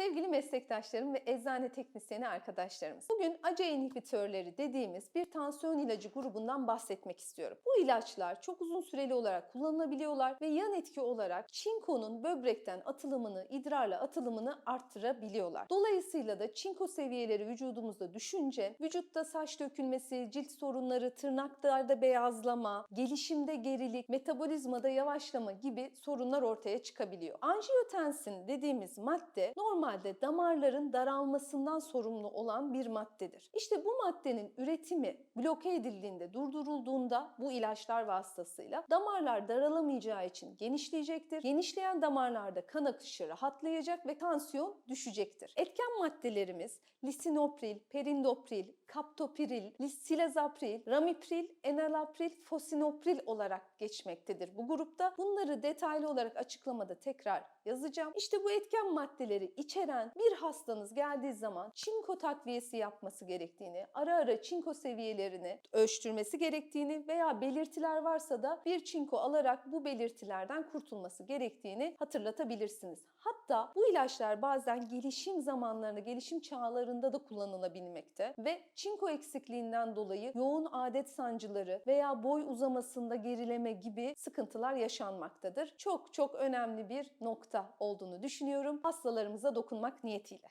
Sevgili meslektaşlarım ve eczane teknisyeni arkadaşlarımız. Bugün ACE inhibitörleri dediğimiz bir tansiyon ilacı grubundan bahsetmek istiyorum. Bu ilaçlar çok uzun süreli olarak kullanılabiliyorlar ve yan etki olarak çinkonun böbrekten atılımını, idrarla atılımını arttırabiliyorlar. Dolayısıyla da çinko seviyeleri vücudumuzda düşünce vücutta saç dökülmesi, cilt sorunları, tırnaklarda beyazlama, gelişimde gerilik, metabolizmada yavaşlama gibi sorunlar ortaya çıkabiliyor. Anjiyotensin dediğimiz madde normalde damarların daralmasından sorumlu olan bir maddedir. İşte bu maddenin üretimi bloke edildiğinde, durdurulduğunda bu ilaçlar vasıtasıyla damarlar daralamayacağı için genişleyecektir. Genişleyen damarlarda kan akışı rahatlayacak ve tansiyon düşecektir. Etken maddelerimiz lisinopril, perindopril, kaptopiril, silazapril, ramipril, enalapril, fosinopril olarak geçmektedir bu grupta. Bunları detaylı olarak açıklamada tekrar yazacağım. İşte bu etken maddeleri içeren bir hastanız geldiği zaman çinko takviyesi yapması gerektiğini, ara ara çinko seviyelerini ölçtürmesi gerektiğini veya belirtiler varsa da bir çinko alarak bu belirtilerden kurtulması gerektiğini hatırlatabilirsiniz. Hatta bu ilaçlar bazen gelişim zamanlarında, gelişim çağlarında da kullanılabilmekte ve çinko eksikliğinden dolayı yoğun adet sancıları veya boy uzamasında gerileme gibi sıkıntılar yaşanmaktadır. Çok çok önemli bir nokta olduğunu düşünüyorum hastalarımıza dokunmak niyetiyle.